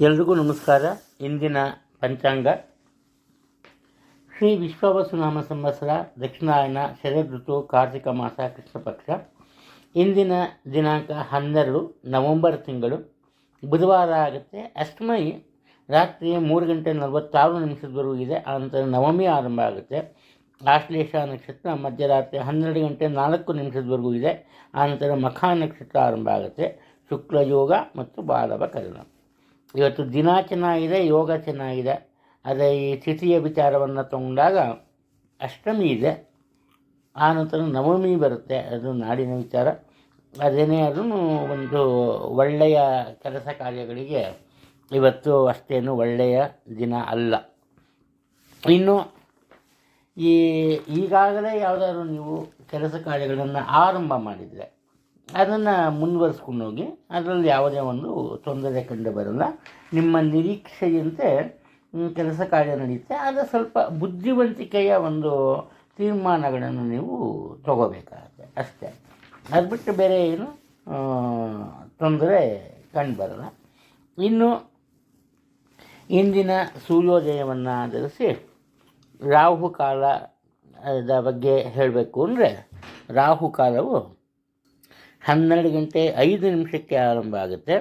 ಎಲ್ರಿಗೂ ನಮಸ್ಕಾರ. ಇಂದಿನ ಪಂಚಾಂಗ. ಶ್ರೀ ವಿಶ್ವವಸುನಾಮ ಸಂವತ್ಸರ ದಕ್ಷಿಣಾಯನ ಶರದ್ ಋತು ಕಾರ್ತಿಕ ಮಾಸ ಕೃಷ್ಣ ಪಕ್ಷ. ಇಂದಿನ ದಿನಾಂಕ ಹನ್ನೆರಡು ನವೆಂಬರ್ ತಿಂಗಳು. ಬುಧವಾರ ಆಗುತ್ತೆ. ಅಷ್ಟಮಿ ರಾತ್ರಿ ಮೂರು ಗಂಟೆ ನಲವತ್ತಾರು ನಿಮಿಷದವರೆಗೂ ಇದೆ ಆನಂತರ ನವಮಿ ಆರಂಭ ಆಗುತ್ತೆ. ಆಶ್ಲೇಷ ನಕ್ಷತ್ರ ಮಧ್ಯರಾತ್ರಿ ಹನ್ನೆರಡು ಗಂಟೆ ನಾಲ್ಕು ನಿಮಿಷದವರೆಗೂ ಇದೆ ಆನಂತರ ಮಖಾ ನಕ್ಷತ್ರ ಆರಂಭ ಆಗುತ್ತೆ. ಶುಕ್ಲಯೋಗ ಮತ್ತು ಬಾಲವ ಕರ್ಣ. ಇವತ್ತು ದಿನ ಚೆನ್ನಾಗಿದೆ, ಯೋಗ ಚೆನ್ನಾಗಿದೆ. ಆದರೆ ಈ ತಿಥಿಯ ವಿಚಾರವನ್ನು ತಗೊಂಡಾಗ ಅಷ್ಟಮಿ ಇದೆ. ಆ ನಂತರ ನವಮಿ ಬರುತ್ತೆ, ಅದು ನಾಡಿನ ವಿಚಾರ. ಅದೇನೇ ಆದ್ರೂ ಒಂದು ಒಳ್ಳೆಯ ಕೆಲಸ ಕಾರ್ಯಗಳಿಗೆ ಇವತ್ತು ಅಷ್ಟೇನು ಒಳ್ಳೆಯ ದಿನ ಅಲ್ಲ. ಇನ್ನು ಈ ಈಗಾಗಲೇ ಯಾವುದಾದ್ರು ನೀವು ಕೆಲಸ ಕಾರ್ಯಗಳನ್ನು ಆರಂಭ ಮಾಡಿದರೆ ಅದನ್ನು ಮುಂದುವರಿಸ್ಕೊಂಡು ಹೋಗಿ ಅದರಲ್ಲಿ ಯಾವುದೇ ಒಂದು ತೊಂದರೆ ಕಂಡು ಬರಲ್ಲ. ನಿಮ್ಮ ನಿರೀಕ್ಷೆಯಂತೆ ಕೆಲಸ ಕಾರ್ಯ ನಡೆಯುತ್ತೆ ಆದರೆ ಸ್ವಲ್ಪ ಬುದ್ಧಿವಂತಿಕೆಯ ಒಂದು ತೀರ್ಮಾನಗಳನ್ನು ನೀವು ತಗೋಬೇಕಾಗುತ್ತೆ. ಅಷ್ಟೇ. ಅದು ಬಿಟ್ಟು ಬೇರೆ ಏನು ತೊಂದರೆ ಕಂಡು ಬರಲ್ಲ. ಇನ್ನು ಇಂದಿನ ಸೂರ್ಯೋದಯವನ್ನು ಆಧರಿಸಿ ರಾಹುಕಾಲದ ಬಗ್ಗೆ ಹೇಳಬೇಕು ಅಂದರೆ, ರಾಹುಕಾಲವು ಹನ್ನೆರಡು ಗಂಟೆ ಐದು ನಿಮಿಷಕ್ಕೆ ಆರಂಭ ಆಗುತ್ತೆ.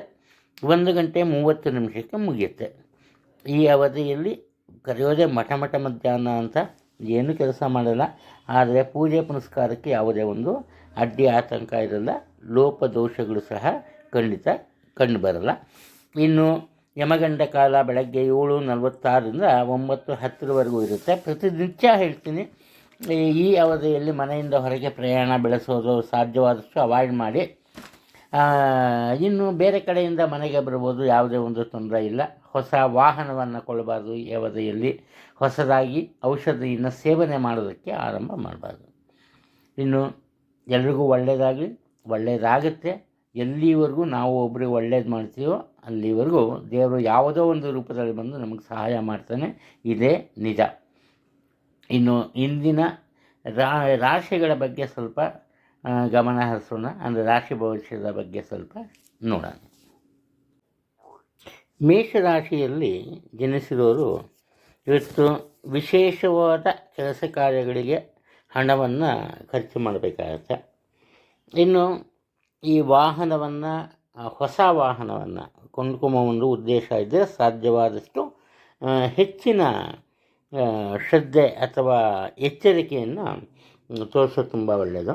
ಒಂದು ಗಂಟೆ ಮೂವತ್ತು ನಿಮಿಷಕ್ಕೆ ಮುಗಿಯುತ್ತೆ. ಈ ಅವಧಿಯಲ್ಲಿ ಕರೆಯೋದೇ ಮಠ ಮಠ ಮಧ್ಯಾಹ್ನ ಅಂತ ಏನು ಕೆಲಸ ಮಾಡಲ್ಲ. ಆದರೆ ಪೂಜೆ ಪುನಸ್ಕಾರಕ್ಕೆ ಯಾವುದೇ ಒಂದು ಅಡ್ಡಿ ಆತಂಕ ಇರಲ್ಲ. ಲೋಪದೋಷಗಳು ಸಹ ಖಂಡಿತ ಕಂಡು ಬರಲ್ಲ. ಇನ್ನು ಯಮಗಂಡ ಕಾಲ ಬೆಳಗ್ಗೆ ಏಳು ನಲವತ್ತಾರರಿಂದ ಒಂಬತ್ತು ಹತ್ತರವರೆಗೂ ಇರುತ್ತೆ. ಪ್ರತಿನಿತ್ಯ ಹೇಳ್ತೀನಿ ಈ- ಅವಧಿಯಲ್ಲಿ ಮನೆಯಿಂದ ಹೊರಗೆ ಪ್ರಯಾಣ ಬೆಳೆಸೋದು ಸಾಧ್ಯವಾದಷ್ಟು ಅವಾಯ್ಡ್ ಮಾಡಿ ಇನ್ನು ಬೇರೆ ಕಡೆಯಿಂದ ಮನೆಗೆ ಬರ್ಬೋದು, ಯಾವುದೇ ಒಂದು ತೊಂದರೆ ಇಲ್ಲ. ಹೊಸ ವಾಹನವನ್ನು ಕೊಳ್ಳಬಾರ್ದು ಈ ಅವಧಿಯಲ್ಲಿ. ಹೊಸದಾಗಿ ಔಷಧಿಯನ್ನು ಸೇವನೆ ಮಾಡೋದಕ್ಕೆ ಆರಂಭ ಮಾಡಬಾರ್ದು. ಇನ್ನು ಎಲ್ರಿಗೂ ಒಳ್ಳೆಯದಾಗಲಿ ಒಳ್ಳೆಯದಾಗುತ್ತೆ ಎಲ್ಲಿವರೆಗೂ ನಾವು ಒಬ್ರಿಗೆ ಒಳ್ಳೇದು ಮಾಡ್ತೀವೋ ಅಲ್ಲಿವರೆಗೂ ದೇವರು ಯಾವುದೋ ಒಂದು ರೂಪದಲ್ಲಿ ಬಂದು ನಮಗೆ ಸಹಾಯ ಮಾಡ್ತಾನೆ. ಇದೇ ನಿಜ. ಇನ್ನು ಇಂದಿನ ರಾಶಿಗಳ ಬಗ್ಗೆ ಸ್ವಲ್ಪ ಗಮನ ಹರಿಸೋಣ. ಅಂದರೆ ರಾಶಿ ಭವಿಷ್ಯದ ಬಗ್ಗೆ ಸ್ವಲ್ಪ ನೋಡೋಣ. ಮೇಷರಾಶಿಯಲ್ಲಿ ಜನಿಸಿರೋರು ಇವತ್ತು ವಿಶೇಷವಾದ ಕೆಲಸ ಕಾರ್ಯಗಳಿಗೆ ಹಣವನ್ನು ಖರ್ಚು ಮಾಡಬೇಕಾಗತ್ತೆ. ಇನ್ನು ಈ ವಾಹನವನ್ನು ಹೊಸ ವಾಹನವನ್ನು ಕೊಂಡ್ಕೊಂಬ ಒಂದು ಉದ್ದೇಶ ಇದ್ದರೆ ಸಾಧ್ಯವಾದಷ್ಟು ಹೆಚ್ಚಿನ ಶ್ರದ್ಧೆ ಅಥವಾ ಎಚ್ಚರಿಕೆಯನ್ನು ತೋರಿಸೋದು ತುಂಬ ಒಳ್ಳೆಯದು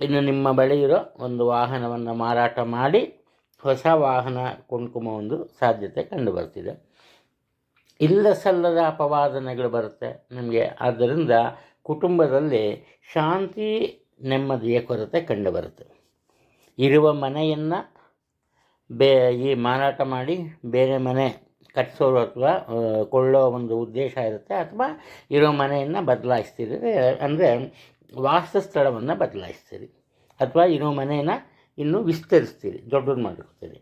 ಇನ್ನು ನಿಮ್ಮ ಬಳಿ ಇರೋ ಒಂದು ವಾಹನವನ್ನು ಮಾರಾಟ ಮಾಡಿ, ಹೊಸ ವಾಹನ ಕುಂಕುಮ ಒಂದು ಸಾಧ್ಯತೆ ಕಂಡುಬರ್ತಿದೆ. ಇಲ್ಲ ಸಲ್ಲದ ಅಪವಾದನೆಗಳು ಬರುತ್ತೆ ನಿಮಗೆ. ಆದ್ದರಿಂದ ಕುಟುಂಬದಲ್ಲಿ ಶಾಂತಿ, ನೆಮ್ಮದಿಯ ಕೊರತೆ ಕಂಡುಬರುತ್ತೆ. ಇರುವ ಮನೆಯನ್ನು ಬೇ, ಈ ಮಾರಾಟ ಮಾಡಿ ಬೇರೆ ಮನೆ ಕಟ್ಟಿಸೋರು ಅಥವಾ ಕೊಳ್ಳೋ ಒಂದು ಉದ್ದೇಶ ಇರುತ್ತೆ ಅಥವಾ ಇರೋ ಮನೆಯನ್ನು ಬದಲಾಯಿಸ್ತೀರಿ ಅಂದರೆ ವಾಸಸ್ಥಳವನ್ನು ಬದಲಾಯಿಸ್ತೀರಿ ಅಥವಾ ಇರೋ ಮನೆಯನ್ನು ಇನ್ನೂ ವಿಸ್ತರಿಸ್ತೀರಿ, ದೊಡ್ಡದು ಮಾಡಿರ್ತೀರಿ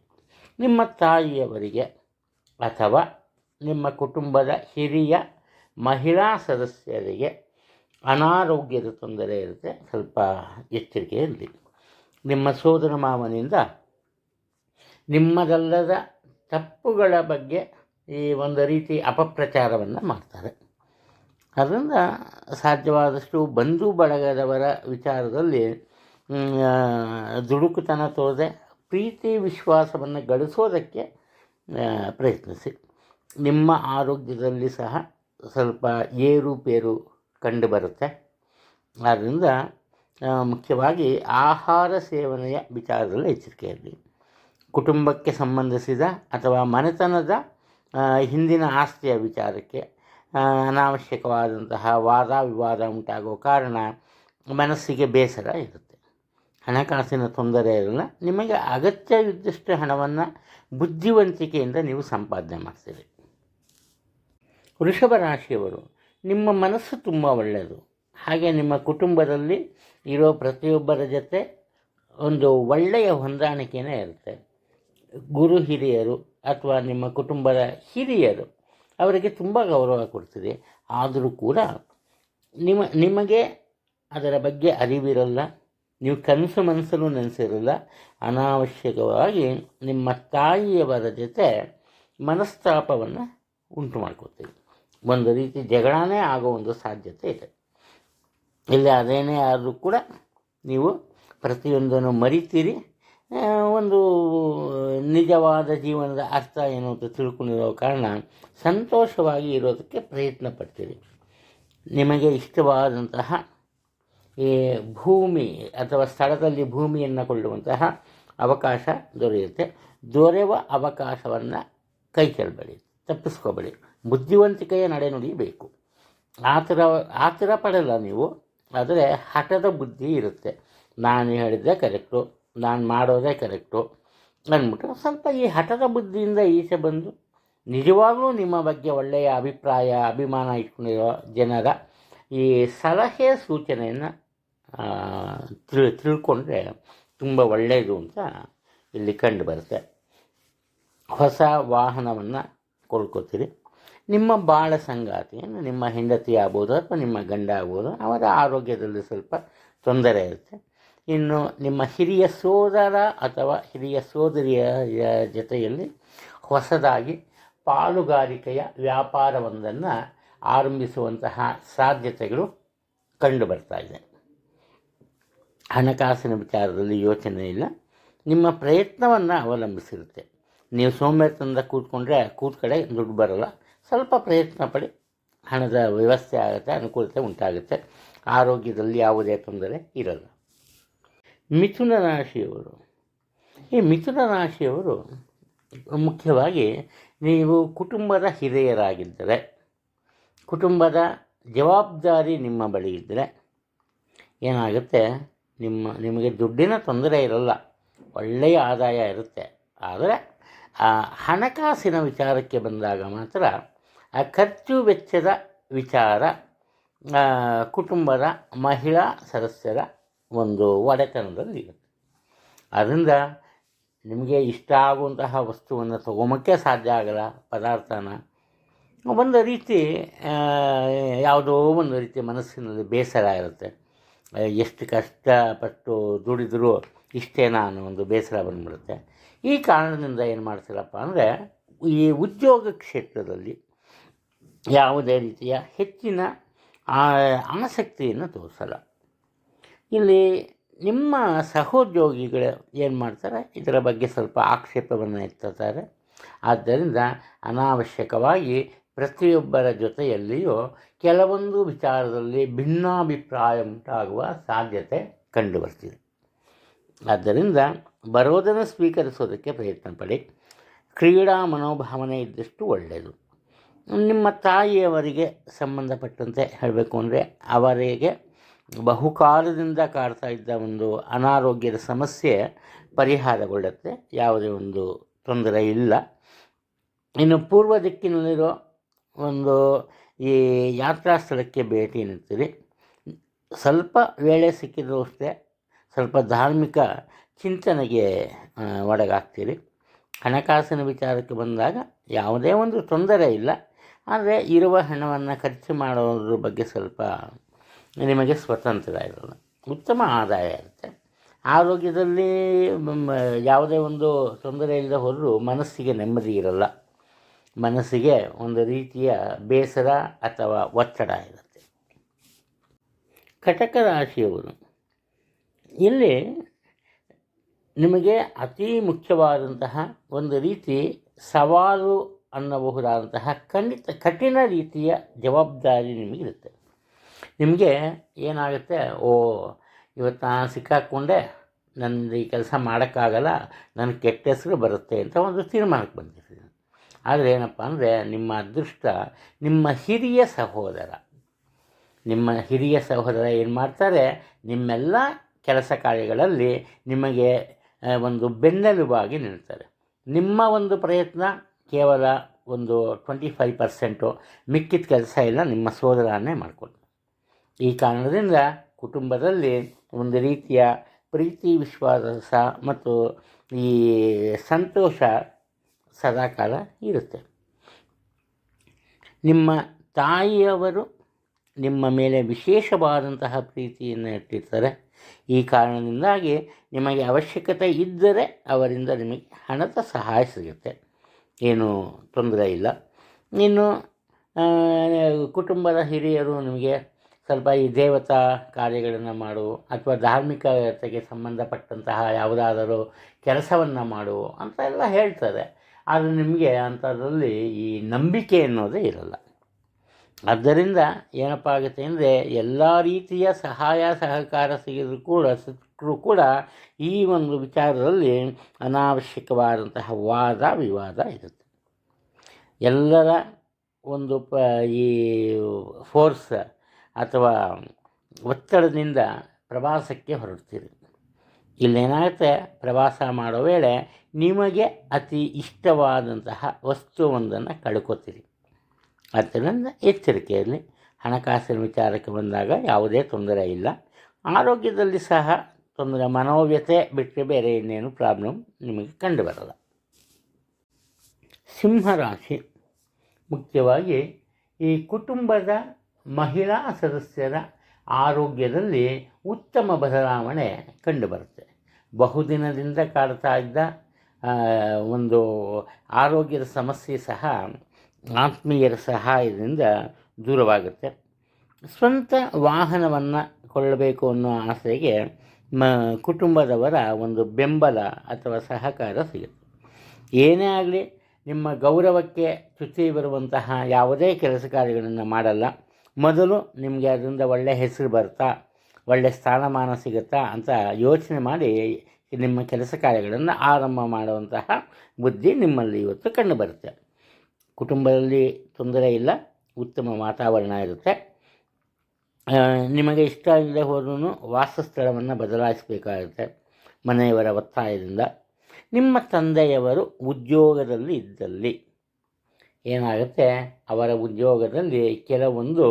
ನಿಮ್ಮ ತಾಯಿಯವರಿಗೆ ಅಥವಾ ನಿಮ್ಮ ಕುಟುಂಬದ ಹಿರಿಯ ಮಹಿಳಾ ಸದಸ್ಯರಿಗೆ ಅನಾರೋಗ್ಯದ ತೊಂದರೆ ಇರುತ್ತೆ, ಸ್ವಲ್ಪ ಎಚ್ಚರಿಕೆ ಇರಲಿ. ನಿಮ್ಮ ಸೋದರ ಮಾವನಿಂದ ನಿಮ್ಮದಲ್ಲದ ತಪ್ಪುಗಳ ಬಗ್ಗೆ ಈ ಒಂದು ರೀತಿ ಅಪಪ್ರಚಾರವನ್ನು ಮಾಡ್ತಾರೆ. ಅದರಿಂದ ಸಾಧ್ಯವಾದಷ್ಟು ಬಂಧು ಬಳಗದವರ ವಿಚಾರದಲ್ಲಿ ದುಡುಕುತನ ತೋರದೆ ಪ್ರೀತಿ ವಿಶ್ವಾಸವನ್ನು ಗಳಿಸೋದಕ್ಕೆ ಪ್ರಯತ್ನಿಸಿ. ನಿಮ್ಮ ಆರೋಗ್ಯದಲ್ಲಿ ಸಹ ಸ್ವಲ್ಪ ಏರುಪೇರು ಕಂಡುಬರುತ್ತೆ ಆದ್ದರಿಂದ ಮುಖ್ಯವಾಗಿ ಆಹಾರ ಸೇವನೆಯ ವಿಚಾರದಲ್ಲಿ ಎಚ್ಚರಿಕೆಯಲ್ಲಿ ಕುಟುಂಬಕ್ಕೆ ಸಂಬಂಧಿಸಿದ ಅಥವಾ ಮನೆತನದ ಹಿಂದಿನ ಆಸ್ತಿಯ ವಿಚಾರಕ್ಕೆ ಅನಾವಶ್ಯಕವಾದಂತಹ ವಾದ ವಿವಾದ ಉಂಟಾಗುವ ಕಾರಣ ಮನಸ್ಸಿಗೆ ಬೇಸರ ಇರುತ್ತೆ. ಹಣಕಾಸಿನ ತೊಂದರೆ ಇರಲ್ಲ, ನಿಮಗೆ ಅಗತ್ಯವಿದ್ದಷ್ಟು ಹಣವನ್ನು ಬುದ್ಧಿವಂತಿಕೆಯಿಂದ ನೀವು ಸಂಪಾದನೆ ಮಾಡ್ತೀರಿ. ವೃಷಭ ರಾಶಿಯವರು, ನಿಮ್ಮ ಮನಸ್ಸು ತುಂಬ ಒಳ್ಳೆಯದು. ಹಾಗೆ ನಿಮ್ಮ ಕುಟುಂಬದಲ್ಲಿ ಇರೋ ಪ್ರತಿಯೊಬ್ಬರ ಜೊತೆ ಒಂದು ಒಳ್ಳೆಯ ಹೊಂದಾಣಿಕೆನೇ ಇರುತ್ತೆ. ಗುರು ಹಿರಿಯರು ಅಥವಾ ನಿಮ್ಮ ಕುಟುಂಬದ ಹಿರಿಯರು ಅವರಿಗೆ ತುಂಬ ಗೌರವ ಕೊಡ್ತೀರಿ ಆದರೂ ಕೂಡ ನಿಮ್ಮ, ನಿಮಗೆ ಅದರ ಬಗ್ಗೆ ಅರಿವಿರಲ್ಲ, ನೀವು ಕನಸು ಮನಸ್ಸನ್ನು ನೆನೆಸಿರಲ್ಲ, ಅನಾವಶ್ಯಕವಾಗಿ ನಿಮ್ಮ ತಾಯಿಯವರ ಜೊತೆ ಮನಸ್ತಾಪವನ್ನು ಉಂಟು ಮಾಡ್ಕೋತೀವಿ ಒಂದು ರೀತಿ ಜಗಳನೇ ಆಗೋ ಒಂದು ಸಾಧ್ಯತೆ ಇದೆ. ಇಲ್ಲಿ ಅದೇನೇ ಆದರೂ ಕೂಡ ನೀವು ಪ್ರತಿಯೊಂದನ್ನು ಮರಿತೀರಿ. ಒಂದು, ನಿಜವಾದ ಜೀವನದ ಅರ್ಥ ಏನು ಅಂತ ತಿಳ್ಕೊಂಡಿರೋ ಕಾರಣ ಸಂತೋಷವಾಗಿ ಇರೋದಕ್ಕೆ ಪ್ರಯತ್ನ ಪಡ್ತೀರಿ ನಿಮಗೆ ಇಷ್ಟವಾದಂತಹ ಈ ಭೂಮಿ ಅಥವಾ ಸ್ಥಳದಲ್ಲಿ ಭೂಮಿಯನ್ನು ಕೊಳ್ಳುವಂತಹ ಅವಕಾಶ ದೊರೆಯುತ್ತೆ. ದೊರೆಯುವ ಅವಕಾಶವನ್ನು ಕೈ ಚೆಲ್ಲಬೇಡಿ ತಪ್ಪಿಸ್ಕೋಬೇಡಿ. ಬುದ್ಧಿವಂತಿಕೆಯ ನಡೆನುಡಿ ಬೇಕು ಆ ಥರ ನೀವು, ಆದರೆ ಹಠದ ಬುದ್ಧಿ ಇರುತ್ತೆ. ನಾನು ಹೇಳಿದ್ದೆ ಕರೆಕ್ಟು. ನಾನು ಮಾಡೋದೇ ಕರೆಕ್ಟು ಅಂದ್ಬಿಟ್ಟು ಸ್ವಲ್ಪ ಈ ಹಠದ ಬುದ್ಧಿಯಿಂದ ಈಚೆ ಬಂದು ನಿಜವಾಗಲೂ ನಿಮ್ಮ ಬಗ್ಗೆ ಒಳ್ಳೆಯ ಅಭಿಪ್ರಾಯ, ಅಭಿಮಾನ ಇಟ್ಕೊಂಡಿರೋ ಜನರ ಈ ಸಲಹೆ ಸೂಚನೆಯನ್ನು ತಿಳ್, ತಿಳ್ಕೊಂಡ್ರೆ ತುಂಬ ಒಳ್ಳೆಯದು ಅಂತ ಇಲ್ಲಿ ಕಂಡು ಬರುತ್ತೆ. ಹೊಸ ವಾಹನವನ್ನು ಕೊಳ್ಕೊತೀರಿ ನಿಮ್ಮ ಬಾಳ ಸಂಗಾತಿಯನ್ನು, ನಿಮ್ಮ ಹೆಂಡತಿ ಆಗ್ಬೋದು ಅಥವಾ ನಿಮ್ಮ ಗಂಡ ಆಗ್ಬೋದು, ಅವರ ಆರೋಗ್ಯದಲ್ಲಿ ಸ್ವಲ್ಪ ತೊಂದರೆ ಇರುತ್ತೆ. ಇನ್ನು ನಿಮ್ಮ ಹಿರಿಯ ಸೋದರ ಅಥವಾ ಹಿರಿಯ ಸೋದರಿಯ ಜೊತೆಯಲ್ಲಿ ಹೊಸದಾಗಿ ಪಾಲುಗಾರಿಕೆಯ ವ್ಯಾಪಾರವೊಂದನ್ನು ಆರಂಭಿಸುವಂತಹ ಸಾಧ್ಯತೆಗಳು ಕಂಡುಬರ್ತಾ ಇದೆ. ಹಣಕಾಸಿನ ವಿಚಾರದಲ್ಲಿ ಯೋಚನೆ ಇಲ್ಲ. ನಿಮ್ಮ ಪ್ರಯತ್ನವನ್ನು ಅವಲಂಬಿಸಿರುತ್ತೆ. ನೀವು ಸೋಮ್ಯತನದ ಕೂತ್ಕೊಂಡ್ರೆ ಕೂತ್ ಕಡೆ ದುಡ್ಡು ಬರಲ್ಲ. ಸ್ವಲ್ಪ ಪ್ರಯತ್ನ ಪಡಿ. ಹಣದ ವ್ಯವಸ್ಥೆ ಆಗುತ್ತೆ, ಅನುಕೂಲತೆ ಉಂಟಾಗುತ್ತೆ. ಆರೋಗ್ಯದಲ್ಲಿ ಯಾವುದೇ ತೊಂದರೆ ಇರಲ್ಲ. ಮಿಥುನ ರಾಶಿಯವರು. ಈ ಮಿಥುನ ರಾಶಿಯವರು ಮುಖ್ಯವಾಗಿ ನೀವು ಕುಟುಂಬದ ಹಿರಿಯರಾಗಿದ್ದರೆ, ಕುಟುಂಬದ ಜವಾಬ್ದಾರಿ ನಿಮ್ಮ ಬಳಿ ಇದ್ದರೆ, ಏನಾಗುತ್ತೆ? ನಿಮ್ಮ, ನಿಮಗೆ ದುಡ್ಡಿನ ತೊಂದರೆ ಇರಲ್ಲ, ಒಳ್ಳೆಯ ಆದಾಯ ಇರುತ್ತೆ. ಆದರೆ ಆ ಹಣಕಾಸಿನ ವಿಚಾರಕ್ಕೆ ಬಂದಾಗ ಮಾತ್ರ ಆ ಖರ್ಚು ವೆಚ್ಚದ ವಿಚಾರ ಕುಟುಂಬದ ಮಹಿಳಾ ಸದಸ್ಯರ ಒಂದು ಒಡೆತನದಲ್ಲಿ ಅದರಿಂದ ನಿಮಗೆ ಇಷ್ಟ ಆಗುವಂತಹ ವಸ್ತುವನ್ನು ತೊಗೊಂಬಕ್ಕೆ ಸಾಧ್ಯ ಆಗಲ್ಲ, ಪದಾರ್ಥನ. ಒಂದು ರೀತಿ ಯಾವುದೋ ಒಂದು ರೀತಿ ಮನಸ್ಸಿನಲ್ಲಿ ಬೇಸರ ಇರುತ್ತೆ. ಎಷ್ಟು ಕಷ್ಟಪಟ್ಟು ದುಡಿದರೂ ಇಷ್ಟೇನಾ ಅನ್ನೋ ಒಂದು ಬೇಸರ ಬಂದ್ಬಿಡುತ್ತೆ. ಈ ಕಾರಣದಿಂದ ಏನು ಮಾಡ್ತೀರಪ್ಪ ಅಂದರೆ, ಈ ಉದ್ಯೋಗ ಕ್ಷೇತ್ರದಲ್ಲಿ ಯಾವುದೇ ರೀತಿಯ ಹೆಚ್ಚಿನ ಆಸಕ್ತಿಯನ್ನು ತೋರಿಸಲ್ಲ. ಇಲ್ಲಿ ನಿಮ್ಮ ಸಹೋದ್ಯೋಗಿಗಳು ಏನು ಮಾಡ್ತಾರೆ? ಇದರ ಬಗ್ಗೆ ಸ್ವಲ್ಪ ಆಕ್ಷೇಪವನ್ನು ಎತ್ತುತ್ತಾರೆ. ಆದ್ದರಿಂದ ಅನಾವಶ್ಯಕವಾಗಿ ಪ್ರತಿಯೊಬ್ಬರ ಜೊತೆಯಲ್ಲಿಯೂ ಕೆಲವೊಂದು ವಿಚಾರದಲ್ಲಿ ಭಿನ್ನಾಭಿಪ್ರಾಯ ಉಂಟಾಗುವ ಸಾಧ್ಯತೆ ಕಂಡುಬರ್ತಿದೆ. ಆದ್ದರಿಂದ ಬರೋದನ್ನು ಸ್ವೀಕರಿಸೋದಕ್ಕೆ ಪ್ರಯತ್ನ ಪಡಿ. ಕ್ರೀಡಾ ಮನೋಭಾವನೆ ಇದ್ದಷ್ಟು ಒಳ್ಳೆಯದು. ನಿಮ್ಮ ತಾಯಿಯವರಿಗೆ ಸಂಬಂಧಪಟ್ಟಂತೆ ಹೇಳಬೇಕು ಅಂದರೆ ಅವರಿಗೆ ಬಹುಕಾಲದಿಂದ ಕಾಡ್ತಾ ಇದ್ದ ಒಂದು ಅನಾರೋಗ್ಯದ ಸಮಸ್ಯೆ ಪರಿಹಾರಗೊಳ್ಳುತ್ತೆ. ಯಾವುದೇ ಒಂದು ತೊಂದರೆ ಇಲ್ಲ. ಇನ್ನು ಪೂರ್ವ ದಿಕ್ಕಿನಲ್ಲಿರೋ ಒಂದು ಈ ಯಾತ್ರಾ ಸ್ಥಳಕ್ಕೆ ಭೇಟಿ ನೀಡ್ತೀರಿ. ಸ್ವಲ್ಪ ವೇಳೆ ಸಿಕ್ಕಿದರೂ ಅಷ್ಟೇ ಸ್ವಲ್ಪ ಧಾರ್ಮಿಕ ಚಿಂತನೆಗೆ ಒಳಗಾಗ್ತೀರಿ. ಹಣಕಾಸಿನ ವಿಚಾರಕ್ಕೆ ಬಂದಾಗ ಯಾವುದೇ ಒಂದು ತೊಂದರೆ ಇಲ್ಲ. ಆದರೆ ಇರುವ ಹಣವನ್ನು ಖರ್ಚು ಮಾಡೋದ್ರ ಬಗ್ಗೆ ಸ್ವಲ್ಪ ನಿಮಗೆ ಸ್ವತಂತ್ರ ಇರಲ್ಲ. ಉತ್ತಮ ಆದಾಯ ಇರುತ್ತೆ. ಆರೋಗ್ಯದಲ್ಲಿ ಯಾವುದೇ ಒಂದು ತೊಂದರೆ ಇಲ್ಲದ ಹೋದರೂ ಮನಸ್ಸಿಗೆ ನೆಮ್ಮದಿ ಇರಲ್ಲ. ಮನಸ್ಸಿಗೆ ಒಂದು ರೀತಿಯ ಬೇಸರ ಅಥವಾ ಒತ್ತಡ ಇರುತ್ತೆ. ಕಟಕ ರಾಶಿಯವರು, ಇಲ್ಲಿ ನಿಮಗೆ ಅತಿ ಮುಖ್ಯವಾದಂತಹ ಒಂದು ರೀತಿ ಸವಾಲು ಅನ್ನಬಹುದಾದಂತಹ ಖಂಡಿತ ಕಠಿಣ ರೀತಿಯ ಜವಾಬ್ದಾರಿ ನಿಮಗಿರುತ್ತೆ. ನಿಮಗೆ ಏನಾಗುತ್ತೆ, ಓ, ಇವತ್ತು ನಾನು ಸಿಕ್ಕಾಕ್ಕೊಂಡೆ ನನ್ನ ಈ ಕೆಲಸ ಮಾಡೋಕ್ಕಾಗಲ್ಲ, ನನ್ನ ಕೆಟ್ಟ ಹೆಸರು ಬರುತ್ತೆ ಅಂತ ಒಂದು ತೀರ್ಮಾನಕ್ಕೆ ಬಂದಿರ್ತೀನಿ ಆದರೆ ಏನಪ್ಪ ಅಂದರೆ, ನಿಮ್ಮ ಅದೃಷ್ಟ ನಿಮ್ಮ ಹಿರಿಯ ಸಹೋದರ. ನಿಮ್ಮ ಹಿರಿಯ ಸಹೋದರ ಏನು ಮಾಡ್ತಾರೆ, ನಿಮ್ಮೆಲ್ಲ ಕೆಲಸ ಕಾರ್ಯಗಳಲ್ಲಿ ನಿಮಗೆ ಒಂದು ಬೆನ್ನೆಲುಬಾಗಿ ನಿಲ್ತಾರೆ. ನಿಮ್ಮ ಒಂದು ಪ್ರಯತ್ನ ಕೇವಲ ಒಂದು ಟ್ವೆಂಟಿ ಫೈವ್ ಪರ್ಸೆಂಟು, ಮಿಕ್ಕಿದ ಕೆಲಸ ಎಲ್ಲ ನಿಮ್ಮ ಸೋದರನೇ ಮಾಡಿಕೊಡ್ತಾರೆ ಈ ಕಾರಣದಿಂದ ಕುಟುಂಬದಲ್ಲಿ ಒಂದು ರೀತಿಯ ಪ್ರೀತಿ, ವಿಶ್ವಾಸ ಮತ್ತು ಈ ಸಂತೋಷ ಸದಾಕಾಲ ಇರುತ್ತೆ. ನಿಮ್ಮ ತಾಯಿಯವರು ನಿಮ್ಮ ಮೇಲೆ ವಿಶೇಷವಾದಂತಹ ಪ್ರೀತಿಯನ್ನು ಇಟ್ಟಿರ್ತಾರೆ. ಈ ಕಾರಣದಿಂದಾಗಿ ನಿಮಗೆ ಅವಶ್ಯಕತೆ ಇದ್ದರೆ ಅವರಿಂದ ನಿಮಗೆ ಹಣದ ಸಹಾಯ ಸಿಗುತ್ತೆ. ಏನು ತೊಂದರೆ ಇಲ್ಲ. ಇನ್ನು ಕುಟುಂಬದ ಹಿರಿಯರು ನಿಮಗೆ ಸ್ವಲ್ಪ ಈ ದೇವತಾ ಕಾರ್ಯಗಳನ್ನು ಮಾಡು ಅಥವಾ ಧಾರ್ಮಿಕತೆಗೆ ಸಂಬಂಧಪಟ್ಟಂತಹ ಯಾವುದಾದರೂ ಕೆಲಸವನ್ನು ಮಾಡು ಅಂತ ಎಲ್ಲ ಹೇಳ್ತಾರೆ ಆದರೆ ನಿಮಗೆ ಅಂಥದ್ರಲ್ಲಿ ಈ ನಂಬಿಕೆ ಅನ್ನೋದೇ ಇರಲ್ಲ. ಆದ್ದರಿಂದ ಏನಪ್ಪ ಆಗುತ್ತೆ ಅಂದರೆ ಎಲ್ಲ ರೀತಿಯ ಸಹಾಯ ಸಹಕಾರ ಸಿಗಿದ್ರು ಕೂಡ ಸಿಕ್ಕರೂ ಕೂಡ ಈ ಒಂದು ವಿಚಾರದಲ್ಲಿ ಅನಾವಶ್ಯಕವಾದಂತಹ ವಾದ ವಿವಾದ ಇರುತ್ತೆ. ಎಲ್ಲರ ಒಂದು ಪ ಈ ಫೋರ್ಸ್ ಅಥವಾ ಒತ್ತಡದಿಂದ ಪ್ರವಾಸಕ್ಕೆ ಹೊರಡ್ತೀರಿ. ಇಲ್ಲೇನಾಗುತ್ತೆ? ಪ್ರವಾಸ ಮಾಡೋ ವೇಳೆ ನಿಮಗೆ ಅತಿ ಇಷ್ಟವಾದಂತಹ ವಸ್ತುವೊಂದನ್ನು ಕಳ್ಕೊತೀರಿ. ಆದ್ದರಿಂದ ಎಚ್ಚರಿಕೆಯಲ್ಲಿ ಹಣಕಾಸಿನ ವಿಚಾರಕ್ಕೆ ಬಂದಾಗ ಯಾವುದೇ ತೊಂದರೆ ಇಲ್ಲ. ಆರೋಗ್ಯದಲ್ಲಿ ಸಹ ತೊಂದರೆ ಮನೋವ್ಯತೆ ಬಿಟ್ಟರೆ ಬೇರೆ ಇನ್ನೇನು ಪ್ರಾಬ್ಲಮ್ ನಿಮಗೆ ಕಂಡು ಬರಲ್ಲ ಸಿಂಹರಾಶಿ ಮುಖ್ಯವಾಗಿ ಈ ಕುಟುಂಬದ ಮಹಿಳಾ ಸದಸ್ಯರ ಆರೋಗ್ಯದಲ್ಲಿ ಉತ್ತಮ ಬದಲಾವಣೆ ಕಂಡುಬರುತ್ತೆ. ಬಹುದಿನದಿಂದ ಕಾಡ್ತಾ ಇದ್ದ ಒಂದು ಆರೋಗ್ಯದ ಸಮಸ್ಯೆ ಸಹ ಆತ್ಮೀಯರ ಸಹಾಯದಿಂದ ದೂರವಾಗುತ್ತೆ. ಸ್ವಂತ ವಾಹನವನ್ನು ಕೊಳ್ಳಬೇಕು ಅನ್ನೋ ಆಸೆಗೆ ಮ, ಕುಟುಂಬದವರ ಒಂದು ಬೆಂಬಲ ಅಥವಾ ಸಹಕಾರ ಸಿಗುತ್ತೆ. ಏನೇ ಆಗಲಿ, ನಿಮ್ಮ ಗೌರವಕ್ಕೆ ಚ್ಯುತಿ ಬರುವಂತಹ ಯಾವುದೇ ಕೆಲಸ ಕಾರ್ಯಗಳನ್ನು ಮಾಡಲ್ಲ. ಮೊದಲು ನಿಮಗೆ ಅದರಿಂದ ಒಳ್ಳೆಯ ಹೆಸರು ಬರ್ತಾ ಒಳ್ಳೆಯ ಸ್ಥಾನಮಾನ ಸಿಗುತ್ತಾ ಅಂತ ಯೋಚನೆ ಮಾಡಿ ನಿಮ್ಮ ಕೆಲಸ ಕಾರ್ಯಗಳನ್ನು ಆರಂಭ ಮಾಡುವಂತಹ ಬುದ್ಧಿ ನಿಮ್ಮಲ್ಲಿ ಇವತ್ತು ಕಂಡು ಬರುತ್ತೆ. ಕುಟುಂಬದಲ್ಲಿ ತೊಂದರೆ ಇಲ್ಲ, ಉತ್ತಮ ವಾತಾವರಣ ಇರುತ್ತೆ. ನಿಮಗೆ ಇಷ್ಟ ಇಲ್ಲದೆ ಹೋದ್ರೂ ವಾಸಸ್ಥಳವನ್ನು ಬದಲಾಯಿಸಬೇಕಾಗುತ್ತೆ, ಮನೆಯವರ ಒತ್ತಾಯದಿಂದ. ನಿಮ್ಮ ತಂದೆಯವರು ಉದ್ಯೋಗದಲ್ಲಿ ಇದ್ದಲ್ಲಿ. ಏನಾಗುತ್ತೆ? ಅವರ ಉದ್ಯೋಗದಲ್ಲಿ ಕೆಲವೊಂದು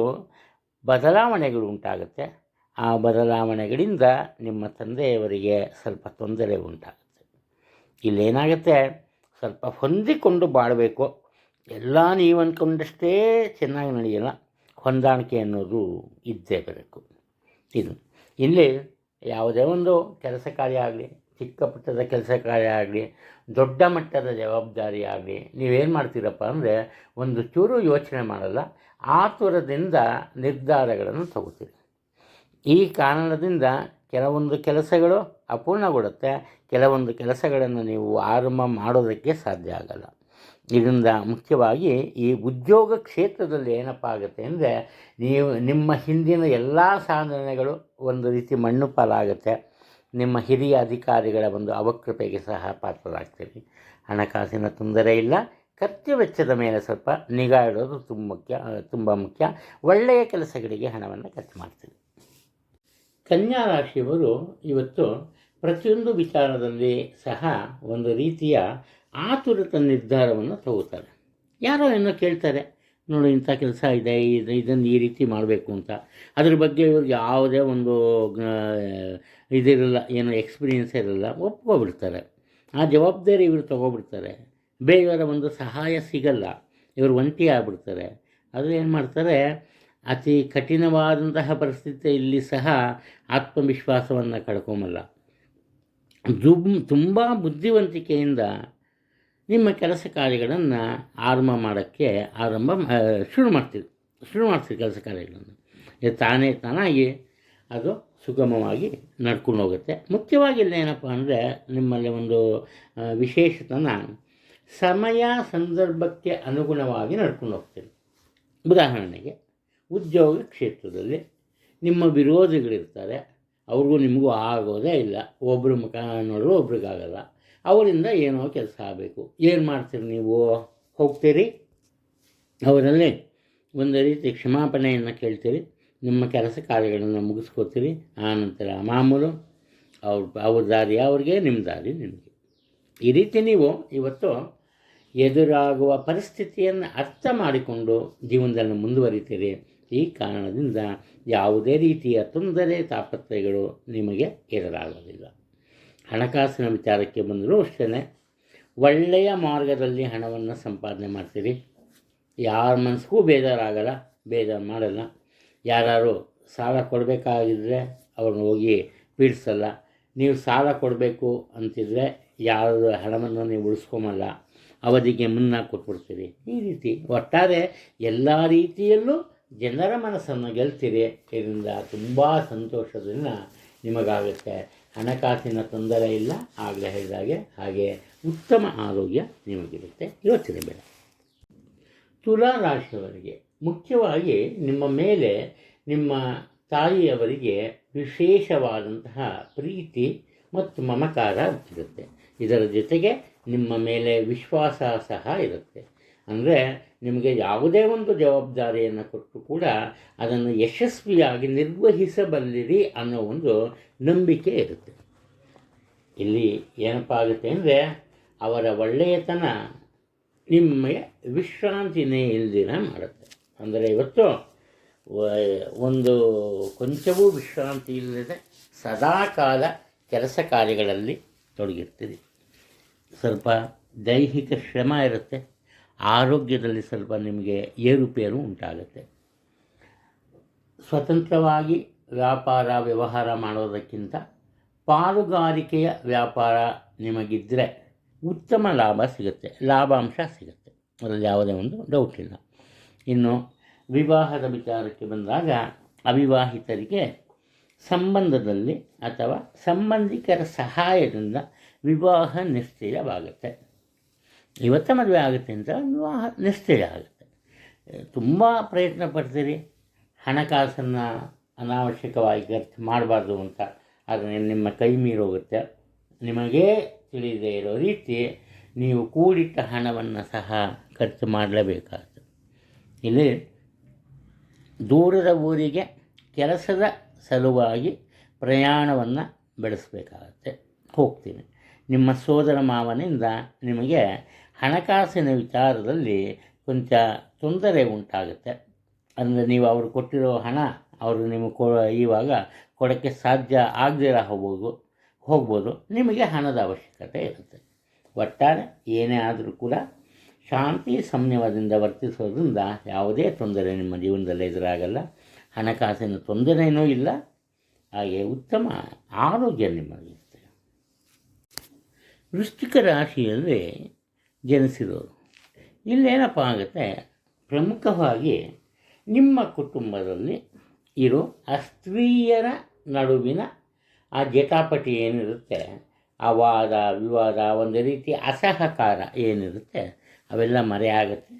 ಬದಲಾವಣೆಗಳು ಉಂಟಾಗುತ್ತೆ ಆ ಬದಲಾವಣೆಗಳಿಂದ ನಿಮ್ಮ ತಂದೆಯವರಿಗೆ ಸ್ವಲ್ಪ ತೊಂದರೆ ಉಂಟಾಗುತ್ತೆ. ಇಲ್ಲೇನಾಗುತ್ತೆ? ಸ್ವಲ್ಪ ಹೊಂದಿಕೊಂಡು ಬಾಳಬೇಕು. ಎಲ್ಲ ನೀವು ಅಂದ್ಕೊಂಡಷ್ಟೇ ಚೆನ್ನಾಗಿ ನಡೆಯಲ್ಲ. ಹೊಂದಾಣಿಕೆ ಅನ್ನೋದು ಇದ್ದೇ ಬರಬೇಕು. ಇದು. ಇಲ್ಲಿ ಯಾವುದೇ ಒಂದು ಕೆಲಸ ಕಾರ್ಯ ಆಗಲಿ ಚಿಕ್ಕ ಪುಟ್ಟದ ಕೆಲಸ ಕಾರ್ಯ ಆಗಲಿ, ದೊಡ್ಡ ಮಟ್ಟದ ಜವಾಬ್ದಾರಿ ಆಗಲಿ, ನೀವೇನು ಮಾಡ್ತೀರಪ್ಪ ಅಂದರೆ ಒಂದು ಚೂರು ಯೋಚನೆ ಮಾಡಲ್ಲ, ಆತುರದಿಂದ ನಿರ್ಧಾರಗಳನ್ನು ತಗೋತೀರಿ. ಈ ಕಾರಣದಿಂದ ಕೆಲವೊಂದು ಕೆಲಸಗಳು ಅಪೂರ್ಣಗೊಳ್ಳುತ್ತೆ, ಕೆಲವೊಂದು ಕೆಲಸಗಳನ್ನು ನೀವು ಆರಂಭ ಮಾಡೋದಕ್ಕೆ ಸಾಧ್ಯ ಆಗಲ್ಲ. ಇದರಿಂದ ಮುಖ್ಯವಾಗಿ ಈ ಉದ್ಯೋಗ ಕ್ಷೇತ್ರದಲ್ಲಿ ಏನಪ್ಪ ಆಗುತ್ತೆ ಅಂದರೆ, ನೀವು ನಿಮ್ಮ ಹಿಂದಿನ ಎಲ್ಲ ಸಾಧನೆಗಳು ಒಂದು ರೀತಿ ಮಣ್ಣು ಪಾಲಾಗುತ್ತೆ ನಿಮ್ಮ ಹಿರಿಯ ಅಧಿಕಾರಿಗಳ ಒಂದು ಅವಕೃಪೆಗೆ ಸಹ ಪಾತ್ರರಾಗ್ತೀರಿ. ಹಣಕಾಸಿನ ತೊಂದರೆ ಇಲ್ಲ. ಖರ್ಚು ವೆಚ್ಚದ ಮೇಲೆ ಸ್ವಲ್ಪ ನಿಗಾ ಇಡೋದು ತುಂಬ ಮುಖ್ಯ ತುಂಬ ಮುಖ್ಯ. ಒಳ್ಳೆಯ ಕೆಲಸಗಳಿಗೆ ಹಣವನ್ನು ಖರ್ಚು ಮಾಡ್ತೀರಿ. ಕನ್ಯಾ ರಾಶಿಯವರು ಇವತ್ತು ಪ್ರತಿಯೊಂದು ವಿಚಾರದಲ್ಲಿ ಸಹ ಒಂದು ರೀತಿಯ ಆತುರತ ನಿರ್ಧಾರವನ್ನು ತಗೋತಾರೆ. ಯಾರೋ ಏನೋ ಕೇಳ್ತಾರೆ ನೋಡು, ಇಂಥ ಕೆಲಸ ಇದೆ, ಇದು, ಇದನ್ನು ಈ ರೀತಿ ಮಾಡಬೇಕು ಅಂತ. ಅದ್ರ ಬಗ್ಗೆ ಇವ್ರಿಗೆ ಯಾವುದೇ ಒಂದು ಇದಿರಲ್ಲ, ಏನು ಎಕ್ಸ್ಪೀರಿಯೆನ್ಸ್ ಇರಲ್ಲ, ಒಪ್ಕೊಬಿಡ್ತಾರೆ. ಆ ಜವಾಬ್ದಾರಿ ಇವರು ತೊಗೊಬಿಡ್ತಾರೆ. ಬೇರೆಯವರ ಒಂದು ಸಹಾಯ ಸಿಗಲ್ಲ. ಇವರು ಒಂಟಿ ಆಗ್ಬಿಡ್ತಾರೆ. ಆದರೆ ಏನು ಮಾಡ್ತಾರೆ, ಅತಿ ಕಠಿಣವಾದಂತಹ ಪರಿಸ್ಥಿತಿಯಲ್ಲಿ ಸಹ ಆತ್ಮವಿಶ್ವಾಸವನ್ನು ಕಳ್ಕೊಂಬಲ್ಲ. ದುಬ್, ತುಂಬ ಬುದ್ಧಿವಂತಿಕೆಯಿಂದ ನಿಮ್ಮ ಕೆಲಸ ಕಾರ್ಯಗಳನ್ನು ಆರಂಭ ಮಾಡೋಕ್ಕೆ ಆರಂಭ ಶುರು ಮಾಡ್ತೀವಿ. ಶುರು ಮಾಡ್ತೀವಿ ಕೆಲಸ ಕಾರ್ಯಗಳನ್ನು. ಇದು ತಾನೇ ತಾನಾಗಿ ಅದು ಸುಗಮವಾಗಿ ನಡ್ಕೊಂಡು ಹೋಗುತ್ತೆ. ಮುಖ್ಯವಾಗಿ ಇಲ್ಲೇನಪ್ಪ ಅಂದರೆ ನಿಮ್ಮಲ್ಲಿ ಒಂದು ವಿಶೇಷತನ ಸಮಯ ಸಂದರ್ಭಕ್ಕೆ ಅನುಗುಣವಾಗಿ ನಡ್ಕೊಂಡು ಹೋಗ್ತೀರಿ ಉದಾಹರಣೆಗೆ ಉದ್ಯೋಗ ಕ್ಷೇತ್ರದಲ್ಲಿ ನಿಮ್ಮ ವಿರೋಧಿಗಳಿರ್ತಾರೆ. ಅವ್ರಿಗೂ ನಿಮಗೂ ಆಗೋದೇ ಇಲ್ಲ. ಒಬ್ಬರು ಮುಖ ನೋಡಿದ್ರು ಒಬ್ರಿಗಾಗಲ್ಲ. ಅವರಿಂದ ಏನೋ ಕೆಲಸ ಆಗಬೇಕು. ಏನು ಮಾಡ್ತೀರಿ ನೀವು? ಹೋಗ್ತೀರಿ? ಅವರಲ್ಲಿ ಒಂದು ರೀತಿ ಕ್ಷಮಾಪಣೆಯನ್ನು ಕೇಳ್ತೀರಿ. ನಿಮ್ಮ ಕೆಲಸ ಕಾರ್ಯಗಳನ್ನು ಮುಗಿಸ್ಕೋತೀರಿ. ಆನಂತರ ಮಾಮೂಲು ಅವ್ರ ಅವ್ರ ದಾರಿ ಅವ್ರಿಗೆ ನಿಮ್ಮ ದಾರಿ ನಿಮಗೆ. ಈ ರೀತಿ ನೀವು ಇವತ್ತು ಎದುರಾಗುವ ಪರಿಸ್ಥಿತಿಯನ್ನು ಅರ್ಥ ಮಾಡಿಕೊಂಡು ಜೀವನದಲ್ಲಿ ಮುಂದುವರಿತೀರಿ. ಈ ಕಾರಣದಿಂದ ಯಾವುದೇ ರೀತಿಯ ತೊಂದರೆ, ತಾಪತ್ರಯಗಳು ನಿಮಗೆ ಎದುರಾಗೋದಿಲ್ಲ. ಹಣಕಾಸಿನ ವಿಚಾರಕ್ಕೆ ಬಂದರೂ ಅಷ್ಟೇ ಒಳ್ಳೆಯ ಮಾರ್ಗದಲ್ಲಿ ಹಣವನ್ನು ಸಂಪಾದನೆ ಮಾಡ್ತೀರಿ. ಯಾರ ಮನಸ್ಸಿಗೂ ಬೇಜಾರಾಗಲ್ಲ, ಬೇಜಾರು ಮಾಡಲ್ಲ. ಯಾರು ಸಾಲ ಕೊಡಬೇಕಾಗಿದ್ದರೆ ಅವ್ರನ್ನ ಹೋಗಿ ಪೀಡಿಸಲ್ಲ. ನೀವು ಸಾಲ ಕೊಡಬೇಕು ಅಂತಿದ್ರೆ ಯಾರ ಹಣವನ್ನು ನೀವು ಉಳಿಸ್ಕೊಂಬಲ್ಲ, ಅವಧಿಗೆ ಮುನ್ನ ಕೊಟ್ಬಿಡ್ತೀರಿ. ಈ ರೀತಿ ಒಟ್ಟಾರೆ ಎಲ್ಲ ರೀತಿಯಲ್ಲೂ ಜನರ ಮನಸ್ಸನ್ನು ಗೆಲ್ತೀರಿ. ಇದರಿಂದ ತುಂಬ ಸಂತೋಷದಿಂದ ನಿಮಗಾಗುತ್ತೆ. ಹಣಕಾಸಿನ ತೊಂದರೆ ಇಲ್ಲ ಆಗಲೇ ಹೇಳಿದಾಗೆ ಹಾಗೆ ಉತ್ತಮ ಆರೋಗ್ಯ ನಿಮಗಿರುತ್ತೆ ಯೋಚನೆ ಬೇಡ. ತುಲಾ ರಾಶಿಯವರಿಗೆ, ಮುಖ್ಯವಾಗಿ ನಿಮ್ಮ ಮೇಲೆ ನಿಮ್ಮ ತಾಯಿಯವರಿಗೆ ವಿಶೇಷವಾದಂತಹ ಪ್ರೀತಿ ಮತ್ತು ಮಮಕಾರ ಇರುತ್ತೆ. ಇದರ ಜೊತೆಗೆ ನಿಮ್ಮ ಮೇಲೆ ವಿಶ್ವಾಸ ಸಹ ಇರುತ್ತೆ. ಅಂದರೆ ನಿಮಗೆ ಯಾವುದೇ ಒಂದು ಜವಾಬ್ದಾರಿಯನ್ನು ಕೊಟ್ಟು ಕೂಡ ಅದನ್ನು ಯಶಸ್ವಿಯಾಗಿ ನಿರ್ವಹಿಸಬಲ್ಲಿರಿ ಅನ್ನೋ ಒಂದು ನಂಬಿಕೆ ಇರುತ್ತೆ. ಇಲ್ಲಿ ಏನಪ್ಪ ಆಗುತ್ತೆ ಅಂದರೆ ಅವರ ಒಳ್ಳೆಯತನ ನಿಮಗೆ ವಿಶ್ರಾಂತಿನೇ ಇಲ್ದಿರ ಮಾಡುತ್ತೆ. ಅಂದರೆ ಇವತ್ತು ಒಂದು ಕೊಂಚವೂ ವಿಶ್ರಾಂತಿ ಇಲ್ಲದೆ ಸದಾಕಾಲ ಕೆಲಸ ಕಾರ್ಯಗಳಲ್ಲಿ ತೊಡಗಿರ್ತೀರಿ. ಸ್ವಲ್ಪ ದೈಹಿಕ ಶ್ರಮ ಇರುತ್ತೆ. ಆರೋಗ್ಯದಲ್ಲಿ ಸ್ವಲ್ಪ ನಿಮಗೆ ಏರುಪೇರು ಉಂಟಾಗುತ್ತೆ. ಸ್ವತಂತ್ರವಾಗಿ ವ್ಯಾಪಾರ, ವ್ಯವಹಾರ ಮಾಡೋದಕ್ಕಿಂತ ಪಾಲುಗಾರಿಕೆಯ ವ್ಯಾಪಾರ ನಿಮಗಿದ್ದರೆ ಉತ್ತಮ ಲಾಭ ಸಿಗುತ್ತೆ, ಲಾಭಾಂಶ ಸಿಗುತ್ತೆ. ಅದರಲ್ಲಿ ಯಾವುದೇ ಒಂದು ಡೌಟ್ ಇಲ್ಲ. ಇನ್ನು ವಿವಾಹದ ವಿಚಾರಕ್ಕೆ ಬಂದಾಗ ಅವಿವಾಹಿತರಿಗೆ ಸಂಬಂಧದಲ್ಲಿ ಅಥವಾ ಸಂಬಂಧಿಕರ ಸಹಾಯದಿಂದ ವಿವಾಹ ನಿಶ್ಚಯವಾಗುತ್ತೆ. ಇವತ್ತೇ ಮದುವೆ ಆಗುತ್ತೆ ಅಂತ ವಿವಾಹ ನಿಶ್ಚಯ ಆಗುತ್ತೆ. ತುಂಬ ಪ್ರಯತ್ನ ಪಡ್ತೀರಿ. ಹಣಕಾಸನ್ನು ಅನಾವಶ್ಯಕವಾಗಿ ಖರ್ಚು ಮಾಡಬಾರ್ದು ಅಂತ. ಆದರೆ ನಿಮ್ಮ ಕೈ ಮೀರೋಗುತ್ತೆ. ನಿಮಗೇ ತಿಳಿದೇ ಇರೋ ರೀತಿ ನೀವು ಕೂಡಿಟ್ಟ ಹಣವನ್ನು ಸಹ ಖರ್ಚು ಮಾಡಲೇಬೇಕಾಗುತ್ತೆ ಇಲ್ಲಿ ದೂರದ ಊರಿಗೆ ಕೆಲಸದ ಸಲುವಾಗಿ ಪ್ರಯಾಣವನ್ನು ಬೆಳೆಸಬೇಕಾಗತ್ತೆ. ಹೋಗ್ತೀನಿ. ನಿಮ್ಮ ಸೋದರ ಮಾವನಿಂದ ನಿಮಗೆ ಹಣಕಾಸಿನ ವಿಚಾರದಲ್ಲಿ ಕೊಂಚ ತೊಂದರೆ ಉಂಟಾಗುತ್ತೆ. ಅಂದರೆ ನೀವು ಅವರು ಕೊಟ್ಟಿರೋ ಹಣ, ಅವರು ನಿಮಗೆ ಕೊ, ಇವಾಗ ಕೊಡೋಕ್ಕೆ ಸಾಧ್ಯ ಆಗದಿರ ಹೋಗ್ಬೋದು ಹೋಗ್ಬೋದು. ನಿಮಗೆ ಹಣದ ಅವಶ್ಯಕತೆ ಇರುತ್ತೆ. ಒಟ್ಟಾರೆ ಏನೇ ಆದರೂ ಕೂಡ ಶಾಂತಿ ಸಂಯಮದಿಂದ ವರ್ತಿಸೋದ್ರಿಂದ ಯಾವುದೇ ತೊಂದರೆ ನಿಮ್ಮ ಜೀವನದಲ್ಲಿ ಎದುರಾಗಲ್ಲ. ಹಣಕಾಸಿನ ತೊಂದರೆಯೂ ಇಲ್ಲ. ಹಾಗೆ ಉತ್ತಮ ಆರೋಗ್ಯ ನಿಮ್ಮಲ್ಲಿರುತ್ತೆ. ವೃಶ್ಚಿಕ ರಾಶಿಯಲ್ಲಿ ಜನಿಸಿರೋರು ಇಲ್ಲೇನಪ್ಪ ಆಗುತ್ತೆ ಪ್ರಮುಖವಾಗಿ ನಿಮ್ಮ ಕುಟುಂಬದಲ್ಲಿ ಇರೋ ಅಸ್ತ್ರೀಯರ ಸ್ತ್ರೀಯರ ನಡುವಿನ ಆ ಜಟಾಪಟಿ ಏನಿರುತ್ತೆ, ಆ ವಾದ, ವಿವಾದ, ಒಂದು ರೀತಿ ಅಸಹಕಾರ ಏನಿರುತ್ತೆ, ಅವೆಲ್ಲ ಮರೆಯಾಗುತ್ತೆ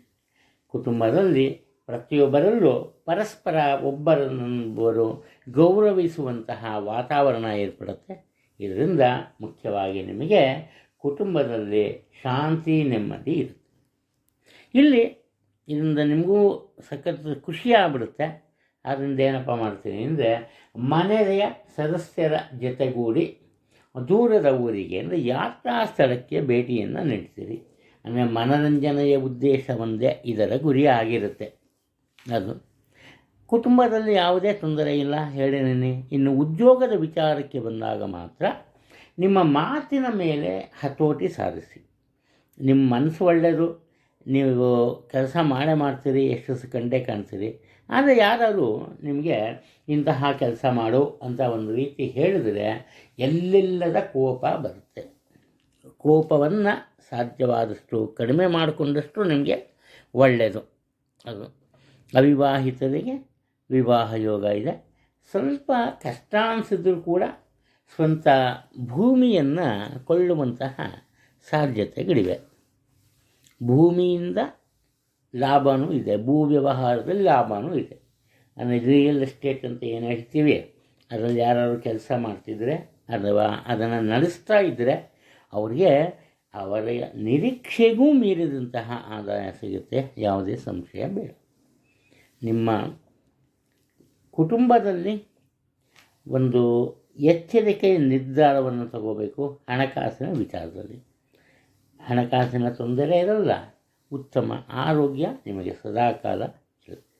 ಕುಟುಂಬದಲ್ಲಿ ಪ್ರತಿಯೊಬ್ಬರಲ್ಲೂ ಪರಸ್ಪರ ಒಬ್ಬರನ್ನೊಬ್ಬರು ಗೌರವಿಸುವಂತಹ ವಾತಾವರಣ ಏರ್ಪಡುತ್ತೆ. ಇದರಿಂದ ಮುಖ್ಯವಾಗಿ ನಿಮಗೆ ಕುಟುಂಬದಲ್ಲಿ ಶಾಂತಿ, ನೆಮ್ಮದಿ ಇರುತ್ತೆ. ಇಲ್ಲಿ ಇದರಿಂದ ನಿಮಗೂ ಸಖತ್ ಖುಷಿ ಆಗ್ಬಿಡುತ್ತೆ. ಅದರಿಂದ ಏನಪ್ಪ ಮಾಡ್ತೀನಿ ಅಂದರೆ, ಮನೆಯ ಸದಸ್ಯರ ಜೊತೆಗೂಡಿ ದೂರದ ಊರಿಗೆ ಅಂದರೆ ಯಾತ್ರಾ ಸ್ಥಳಕ್ಕೆ ಭೇಟಿಯನ್ನು ನೀಡ್ತೀರಿ. ಅಂದರೆ ಮನರಂಜನೆಯ ಉದ್ದೇಶ ಒಂದೇ, ಇದರ ಗುರಿ ಆಗಿರುತ್ತೆ. ಅದು. ಕುಟುಂಬದಲ್ಲಿ ಯಾವುದೇ ತೊಂದರೆ ಇಲ್ಲ ಹೇಳಿದ್ದೀನಿ ಇನ್ನು ಉದ್ಯೋಗದ ವಿಚಾರಕ್ಕೆ ಬಂದಾಗ ಮಾತ್ರ ನಿಮ್ಮ ಮಾತಿನ ಮೇಲೆ ಹತೋಟಿ ಸಾಧಿಸಿ. ನಿಮ್ಮ ಮನಸ್ಸು ಒಳ್ಳೆಯದು, ನೀವು ಕೆಲಸ ಮಾಡೇ ಮಾಡ್ತೀರಿ, ಎಷ್ಟು ಕಂಡೇ ಕಾಣ್ತೀರಿ. ಆದರೆ ಯಾರಾದರೂ ನಿಮಗೆ ಇಂತಹ ಕೆಲಸ ಮಾಡು ಅಂತ ಒಂದು ರೀತಿ ಹೇಳಿದರೆ ಎಲ್ಲೆಲ್ಲದ ಕೋಪ ಬರುತ್ತೆ. ಕೋಪವನ್ನು ಸಾಧ್ಯವಾದಷ್ಟು ಕಡಿಮೆ ಮಾಡಿಕೊಂಡಷ್ಟು ನಿಮಗೆ ಒಳ್ಳೆಯದು. ಅದು ಅವಿವಾಹಿತರಿಗೆ ವಿವಾಹ ಯೋಗ ಇದೆ. ಸ್ವಲ್ಪ ಕಷ್ಟ ಅನಿಸಿದ್ರು ಕೂಡ ಸ್ವಂತ ಭೂಮಿಯನ್ನು ಕೊಳ್ಳುವಂತಹ ಸಾಧ್ಯತೆಗಳಿವೆ. ಭೂಮಿಯಿಂದ ಲಾಭವೂ ಇದೆ, ಭೂ ವ್ಯವಹಾರದಲ್ಲಿ ಲಾಭವೂ ಇದೆ. ಅಂದರೆ ರಿಯಲ್ ಎಸ್ಟೇಟ್ ಅಂತ ಏನು ಹೇಳ್ತೀವಿ? ಅದರಲ್ಲಿ ಯಾರು ಕೆಲಸ ಮಾಡ್ತಿದ್ರೆ ಅಥವಾ ಅದನ್ನು ನಡೆಸ್ತಾ ಇದ್ದರೆ ಅವರಿಗೆ ಅವರ ನಿರೀಕ್ಷೆಗೂ ಮೀರಿದಂತಹ ಆದಾಯ ಸಿಗುತ್ತೆ, ಯಾವುದೇ ಸಂಶಯ ಬೇಡ. ನಿಮ್ಮ ಕುಟುಂಬದಲ್ಲಿ ಒಂದು ಎಚ್ಚರಿಕೆಯ ನಿರ್ಧಾರವನ್ನು ತಗೋಬೇಕು ಹಣಕಾಸಿನ ವಿಚಾರದಲ್ಲಿ. ಹಣಕಾಸಿನ ತೊಂದರೆ ಇರಲ್ಲ, ಉತ್ತಮ ಆರೋಗ್ಯ ನಿಮಗೆ ಸದಾಕಾಲ ಇರುತ್ತೆ.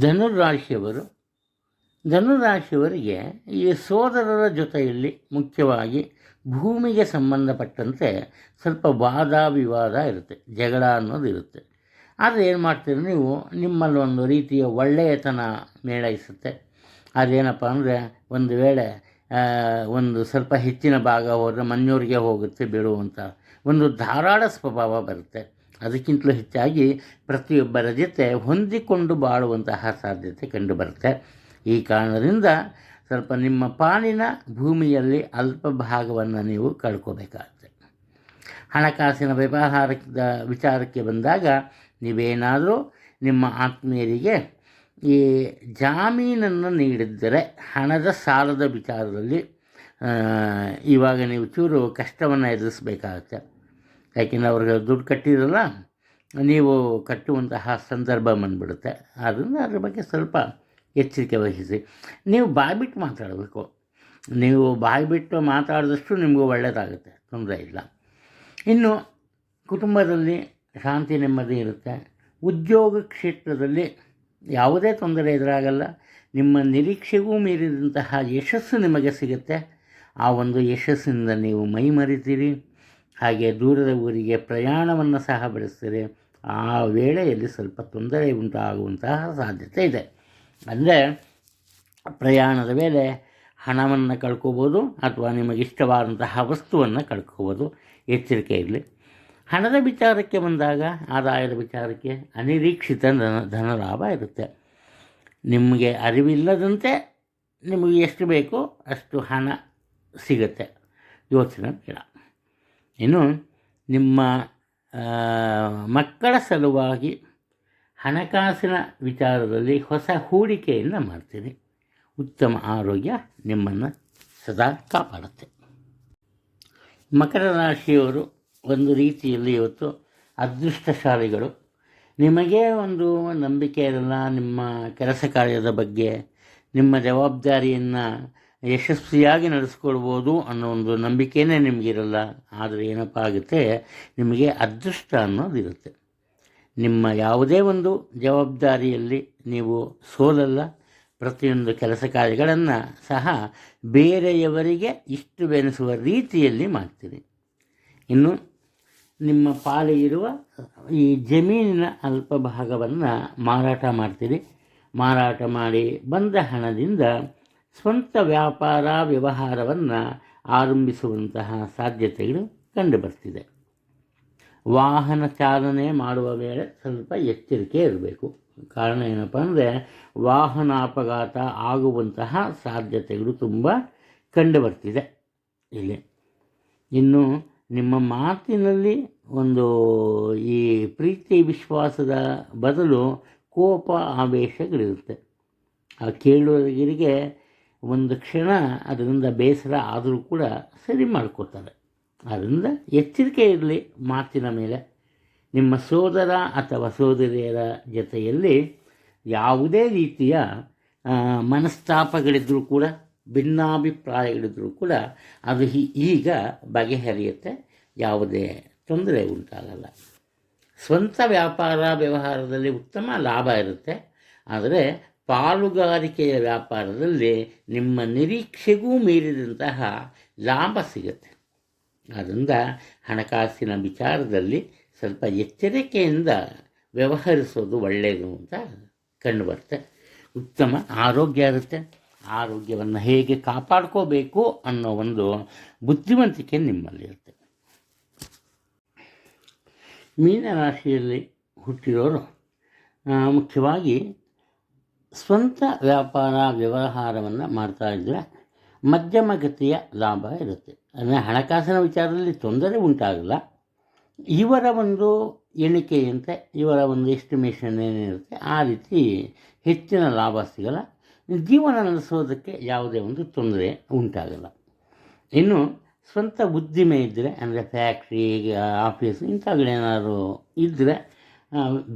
ಧನುರಾಶಿಯವರು, ಧನುರಾಶಿಯವರಿಗೆ ಈ ಸೋದರರ ಜೊತೆಯಲ್ಲಿ ಮುಖ್ಯವಾಗಿ ಭೂಮಿಗೆ ಸಂಬಂಧಪಟ್ಟಂತೆ ಸ್ವಲ್ಪ ವಾದ ವಿವಾದ ಇರುತ್ತೆ, ಜಗಳ ಅನ್ನೋದು ಇರುತ್ತೆ. ಆದರೆ ಏನು ಮಾಡ್ತೀರಿ ನೀವು? ನಿಮ್ಮಲ್ಲಿ ಒಂದು ರೀತಿಯ ಒಳ್ಳೆಯತನ ಮೇಳೈಸುತ್ತೆ ಅದೇನಪ್ಪ ಅಂದರೆ ಒಂದು ವೇಳೆ ಒಂದು ಸ್ವಲ್ಪ ಹೆಚ್ಚಿನ ಭಾಗ ಹೋದರೆ ಮನೆಯವ್ರಿಗೆ ಹೋಗುತ್ತೆ ಬಿಡುವಂಥ ಒಂದು ಧಾರಾಳ ಸ್ವಭಾವ ಬರುತ್ತೆ. ಅದಕ್ಕಿಂತಲೂ ಹೆಚ್ಚಾಗಿ ಪ್ರತಿಯೊಬ್ಬರ ಜೊತೆ ಹೊಂದಿಕೊಂಡು ಬಾಳುವಂತಹ ಸಾಧ್ಯತೆ ಕಂಡುಬರುತ್ತೆ ಈ ಕಾರಣದಿಂದ ಸ್ವಲ್ಪ ನಿಮ್ಮ ಪಾಲಿನ ಭೂಮಿಯಲ್ಲಿ ಅಲ್ಪ ಭಾಗವನ್ನು ನೀವು ಕಳ್ಕೋಬೇಕಾಗುತ್ತೆ. ಹಣಕಾಸಿನ ವ್ಯವಹಾರದ ವಿಚಾರಕ್ಕೆ ಬಂದಾಗ ನೀವೇನಾದರೂ ನಿಮ್ಮ ಆತ್ಮೀಯರಿಗೆ ಈ ಜಾಮೀನನ್ನು ನೀಡಿದ್ದರೆ ಹಣದ ಸಾಲದ ವಿಚಾರದಲ್ಲಿ ಇವಾಗ ನೀವು ಚೂರು ಕಷ್ಟವನ್ನು ಎದುರಿಸಬೇಕಾಗತ್ತೆ. ಯಾಕೆಂದರೆ ಅವ್ರಿಗೆ ದುಡ್ಡು ಕಟ್ಟಿರಲ್ಲ, ನೀವು ಕಟ್ಟುವಂತಹ ಸಂದರ್ಭ ಬಂದುಬಿಡುತ್ತೆ. ಆದ್ದರಿಂದ ಅದ್ರ ಬಗ್ಗೆ ಸ್ವಲ್ಪ ಎಚ್ಚರಿಕೆ ವಹಿಸಿ. ನೀವು ಬಾಯ್ಬಿಟ್ಟು ಮಾತಾಡಬೇಕು. ನೀವು ಬಾಯ್ಬಿಟ್ಟು ಮಾತಾಡಿದಷ್ಟು ನಿಮಗೂ ಒಳ್ಳೆಯದಾಗುತ್ತೆ ತೊಂದರೆ ಇಲ್ಲ. ಇನ್ನು ಕುಟುಂಬದಲ್ಲಿ ಶಾಂತಿ ನೆಮ್ಮದಿ ಇರುತ್ತೆ. ಉದ್ಯೋಗ ಕ್ಷೇತ್ರದಲ್ಲಿ ಯಾವುದೇ ತೊಂದರೆ ಎದುರಾಗಲ್ಲ. ನಿಮ್ಮ ನಿರೀಕ್ಷೆಗೂ ಮೀರಿದಂತಹ ಯಶಸ್ಸು ನಿಮಗೆ ಸಿಗುತ್ತೆ. ಆ ಒಂದು ಯಶಸ್ಸಿನಿಂದ ನೀವು ಮೈ ಮರಿತೀರಿ. ಹಾಗೆ ದೂರದ ಊರಿಗೆ ಪ್ರಯಾಣವನ್ನು ಸಹ ಬೆಳೆಸ್ತೀರಿ. ಆ ವೇಳೆಯಲ್ಲಿ ಸ್ವಲ್ಪ ತೊಂದರೆ ಉಂಟಾಗುವಂತಹ ಸಾಧ್ಯತೆ ಇದೆ. ಅಂದರೆ ಪ್ರಯಾಣದ ವೇಳೆ ಹಣವನ್ನು ಕಳ್ಕೋಬೋದು ಅಥವಾ ನಿಮಗಿಷ್ಟವಾದಂತಹ ವಸ್ತುವನ್ನು ಕಳ್ಕೋಬೋದು. ಎಚ್ಚರಿಕೆ ಇರಲಿ ಹಣದ ವಿಚಾರಕ್ಕೆ ಬಂದಾಗ ಆದಾಯದ ವಿಚಾರಕ್ಕೆ ಅನಿರೀಕ್ಷಿತ ಧನ ಧನಲಾಭ ಇರುತ್ತೆ. ನಿಮಗೆ ಅರಿವಿಲ್ಲದಂತೆ ನಿಮಗೆ ಎಷ್ಟು ಬೇಕೋ ಅಷ್ಟು ಹಣ ಸಿಗುತ್ತೆ. ಯೋಚನೆ ಬೇಡ. ಇನ್ನು ನಿಮ್ಮ ಮಕ್ಕಳ ಸಲುವಾಗಿ ಹಣಕಾಸಿನ ವಿಚಾರದಲ್ಲಿ ಹೊಸ ಹೂಡಿಕೆಯನ್ನು ಮಾಡ್ತೀರಿ. ಉತ್ತಮ ಆರೋಗ್ಯ ನಿಮ್ಮನ್ನು ಸದಾ ಕಾಪಾಡುತ್ತೆ. ಮಕರ ರಾಶಿಯವರು ಒಂದು ರೀತಿಯಲ್ಲಿ ಇವತ್ತು ಅದೃಷ್ಟಶಾಲಿಗಳು. ನಿಮಗೆ ಒಂದು ನಂಬಿಕೆ ಇರಲ್ಲ ನಿಮ್ಮ ಕೆಲಸ ಕಾರ್ಯದ ಬಗ್ಗೆ, ನಿಮ್ಮ ಜವಾಬ್ದಾರಿಯನ್ನು ಯಶಸ್ವಿಯಾಗಿ ನಡೆಸ್ಕೊಳ್ಬೋದು ಅನ್ನೋ ಒಂದು ನಂಬಿಕೆನೇ ನಿಮಗಿರಲ್ಲ, ಆದರೆ ಏನಪ್ಪ ಆಗುತ್ತೆ, ನಿಮಗೆ ಅದೃಷ್ಟ ಅನ್ನೋದಿರುತ್ತೆ ನಿಮ್ಮ ಯಾವುದೇ ಒಂದು ಜವಾಬ್ದಾರಿಯಲ್ಲಿ ನೀವು ಸೋಲಲ್ಲ, ಪ್ರತಿಯೊಂದು ಕೆಲಸ ಕಾರ್ಯಗಳನ್ನು ಸಹ ಬೇರೆಯವರಿಗೆ ಇಷ್ಟವೆನಿಸುವ ರೀತಿಯಲ್ಲಿ ಮಾಡ್ತೀರಿ. ಇನ್ನು ನಿಮ್ಮ ಪಾಲಿ ಇರುವ ಈ ಜಮೀನಿನ ಅಲ್ಪ ಭಾಗವನ್ನು ಮಾರಾಟ ಮಾಡ್ತೀರಿ. ಮಾರಾಟ ಮಾಡಿ ಬಂದ ಹಣದಿಂದ ಸ್ವಂತ ವ್ಯಾಪಾರ ವ್ಯವಹಾರವನ್ನು ಆರಂಭಿಸುವಂತಹ ಸಾಧ್ಯತೆಗಳು ಕಂಡುಬರ್ತಿದೆ. ವಾಹನ ಚಾಲನೆ ಮಾಡುವ ವೇಳೆ ಸ್ವಲ್ಪ ಎಚ್ಚರಿಕೆ ಇರಬೇಕು. ಕಾರಣ ಏನಪ್ಪ ಅಂದರೆ ವಾಹನ ಅಪಘಾತ ಆಗುವಂತಹ ಸಾಧ್ಯತೆಗಳು ತುಂಬ ಕಂಡುಬರ್ತಿದೆ ಇಲ್ಲಿ. ಇನ್ನು ನಿಮ್ಮ ಮಾತಿನಲ್ಲಿ ಒಂದು ಈ ಪ್ರೀತಿ ವಿಶ್ವಾಸದ ಬದಲು ಕೋಪ ಆವೇಶಗಳಿರುತ್ತೆ. ಆ ಕೇಳುವರಿಗೆ ಒಂದು ಕ್ಷಣ ಅದರಿಂದ ಬೇಸರ ಆದರೂ ಕೂಡ ಸರಿ ಮಾಡ್ಕೋತಾರೆ ಅದರಿಂದ ಎಚ್ಚರಿಕೆ ಇರಲಿ ಮಾತಿನ ಮೇಲೆ. ನಿಮ್ಮ ಸೋದರ ಅಥವಾ ಸೋದರಿಯರ ಜೊತೆಯಲ್ಲಿ ಯಾವುದೇ ರೀತಿಯ ಮನಸ್ತಾಪಗಳಿದ್ದರೂ ಕೂಡ ಭಿನ್ನಾಭಿಪ್ರಾಯಗಳಿದ್ದರೂ ಕೂಡ ಅದು ಈಗ ಬಗೆಹರಿಯುತ್ತೆ. ಯಾವುದೇ ತೊಂದರೆ ಉಂಟಾಗಲ್ಲ. ಸ್ವಂತ ವ್ಯಾಪಾರ ವ್ಯವಹಾರದಲ್ಲಿ ಉತ್ತಮ ಲಾಭ ಇರುತ್ತೆ. ಆದರೆ ಪಾಲುಗಾರಿಕೆಯ ವ್ಯಾಪಾರದಲ್ಲಿ ನಿಮ್ಮ ನಿರೀಕ್ಷೆಗೂ ಮೀರಿದಂತಹ ಲಾಭ ಸಿಗುತ್ತೆ. ಆದ್ದರಿಂದ ಹಣಕಾಸಿನ ವಿಚಾರದಲ್ಲಿ ಸ್ವಲ್ಪ ಎಚ್ಚರಿಕೆಯಿಂದ ವ್ಯವಹರಿಸೋದು ಒಳ್ಳೆಯದು ಅಂತ ಕಂಡುಬರುತ್ತೆ. ಉತ್ತಮ ಆರೋಗ್ಯ ಇರುತ್ತೆ. ಆರೋಗ್ಯವನ್ನು ಹೇಗೆ ಕಾಪಾಡ್ಕೋಬೇಕು ಅನ್ನೋ ಒಂದು ಬುದ್ಧಿವಂತಿಕೆ ನಿಮ್ಮಲ್ಲಿರುತ್ತೆ ಮೀನರಾಶಿಯಲ್ಲಿ ಹುಟ್ಟಿರೋರು ಮುಖ್ಯವಾಗಿ ಸ್ವಂತ ವ್ಯಾಪಾರ ವ್ಯವಹಾರವನ್ನು ಮಾಡ್ತಾ ಇದ್ದರೆ ಮಧ್ಯಮ ಗತಿಯ ಲಾಭ ಇರುತ್ತೆ. ಅಂದರೆ ಹಣಕಾಸಿನ ವಿಚಾರದಲ್ಲಿ ತೊಂದರೆ ಉಂಟಾಗಲ್ಲ. ಇವರ ಒಂದು ಎಣಿಕೆಯಂತೆ, ಇವರ ಒಂದು ಎಸ್ಟಿಮೇಷನ್ ಏನಿರುತ್ತೆ, ಆ ರೀತಿ ಹೆಚ್ಚಿನ ಲಾಭ ಸಿಗಲ್ಲ. ಜೀವನ ನಡೆಸೋದಕ್ಕೆ ಯಾವುದೇ ಒಂದು ತೊಂದರೆ ಉಂಟಾಗಲ್ಲ. ಇನ್ನು ಸ್ವಂತ ಉದ್ದಿಮೆ ಇದ್ದರೆ ಅಂದರೆ ಫ್ಯಾಕ್ಟ್ರಿ ಆಫೀಸ್ ಇಂಥವುಗಳೇನಾದ್ರು ಇದ್ದರೆ